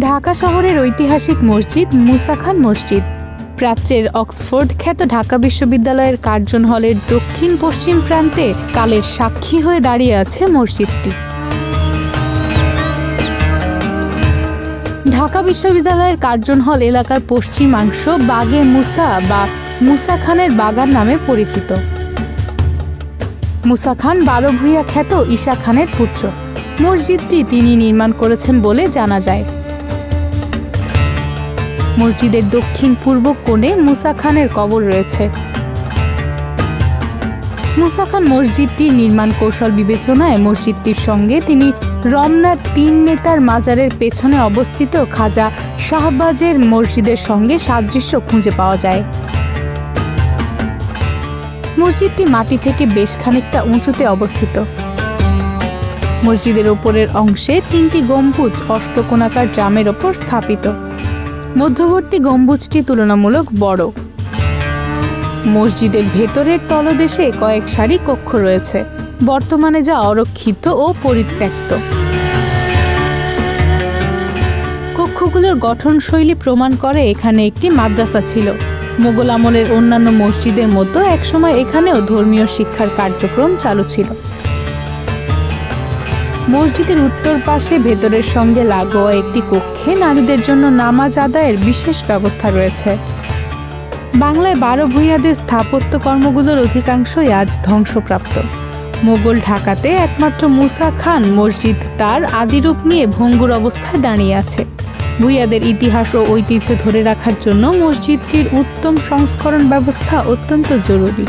ঢাকা শহরের ঐতিহাসিক মসজিদ মুসা খান মসজিদ। প্রাচ্যের অক্সফোর্ড খ্যাত ঢাকা বিশ্ববিদ্যালয়ের কার্জন হলের দক্ষিণ পশ্চিম প্রান্তে কালের সাক্ষী হয়ে দাঁড়িয়ে আছে মসজিদটি। ঢাকা বিশ্ববিদ্যালয়ের কার্জন হল এলাকার পশ্চিমাংশ বাগে মুসা বা মুসা খানের বাগান নামে পরিচিত। মুসা খান বারো ভূঁইয়া খ্যাত ঈশা খানের পুত্র। মসজিদটি তিনি নির্মাণ করেছেন বলে জানা যায়। মসজিদের দক্ষিণ পূর্ব কোণে মুসা খানের কবর রয়েছে। মুসা খান মসজিদটির নির্মাণ কৌশল বিবেচনায় মসজিদটির সঙ্গে তিনি রমনার তিন নেতার মাজারের পেছনে অবস্থিত খাজা শাহবাজের মসজিদের সঙ্গে সাদৃশ্য খুঁজে পাওয়া যায়। মসজিদটি মাটি থেকে বেশ খানিকটা উঁচুতে অবস্থিত। মসজিদের ওপরের অংশে তিনটি গম্বুজ অষ্টকোণাকার ড্রামের ওপর স্থাপিত। মধ্যবর্তী গম্বুজটি তুলনামূলক বড়। মসজিদের ভেতরের তলদেশে কয়েক সারি কক্ষ রয়েছে। বর্তমানে যা অরক্ষিত ও পরিত্যক্ত। কক্ষগুলোর গঠনশৈলী প্রমাণ করে এখানে একটি মাদ্রাসা ছিল। মোগল আমলের অন্যান্য মসজিদের মতো একসময় এখানেও ধর্মীয় শিক্ষার কার্যক্রম চালু ছিল। মসজিদের উত্তর পাশে ভেতরের সঙ্গে লাগোয়া একটি কক্ষে নারীদের জন্য নামাজ আদায়ের বিশেষ ব্যবস্থা রয়েছে। বাংলায় বারো ভূঁইয়াদের স্থাপত্য কর্মগুলোর অধিকাংশই আজ ধ্বংসপ্রাপ্ত। মোগল ঢাকাতে একমাত্র মুসা খান মসজিদ তার আদিরূপ নিয়ে ভঙ্গুর অবস্থায় দাঁড়িয়ে আছে। ভূঁইয়াদের ইতিহাস ও ঐতিহ্য ধরে রাখার জন্য মসজিদটির উত্তম সংস্করণ ব্যবস্থা অত্যন্ত জরুরি।